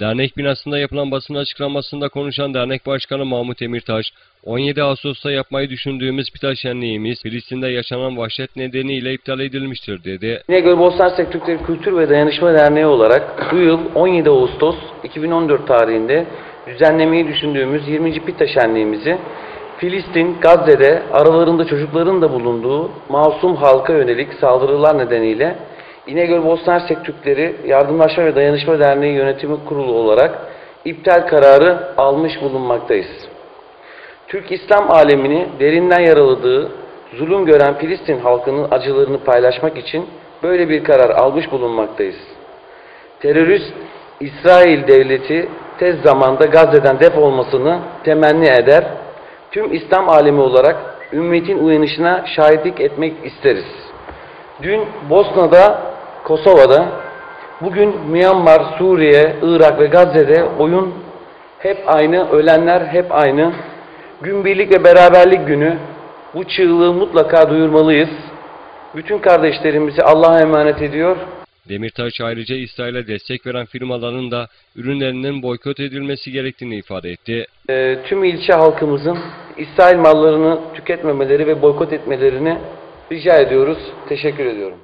Dernek binasında yapılan basın açıklamasında konuşan dernek başkanı Mahmut Emirtaş, 17 Ağustos'ta yapmayı düşündüğümüz pita şenliğimiz Filistin'de yaşanan vahşet nedeniyle iptal edilmiştir dedi. İnegöl Bosna Hersek Türkleri Kültür ve Dayanışma Derneği olarak bu yıl 17 Ağustos 2014 tarihinde düzenlemeyi düşündüğümüz 20. Pita Şenliğimizi Filistin, Gazze'de aralarında çocukların da bulunduğu masum halka yönelik saldırılar nedeniyle İnegöl Bosna Hersek Türkleri Yardımlaşma ve Dayanışma Derneği Yönetimi Kurulu olarak iptal kararı almış bulunmaktayız. Türk İslam alemini derinden yaraladığı, zulüm gören Filistin halkının acılarını paylaşmak için böyle bir karar almış bulunmaktayız. Terörist İsrail devleti tez zamanda Gazze'den def olmasını temenni eder. Tüm İslam alemi olarak ümmetin uyanışına şahitlik etmek isteriz. Dün Bosna'da, Kosova'da, bugün Myanmar, Suriye, Irak ve Gazze'de oyun hep aynı, ölenler hep aynı. Gün birlik ve beraberlik günü bu çığlığı mutlaka duyurmalıyız. Bütün kardeşlerimizi Allah'a emanet ediyor. Demirtaş ayrıca İsrail'e destek veren firmaların da ürünlerinin boykot edilmesi gerektiğini ifade etti. Ee, tüm ilçe halkımızın İsrail mallarını tüketmemeleri ve boykot etmelerini rica ediyoruz. Teşekkür ediyorum.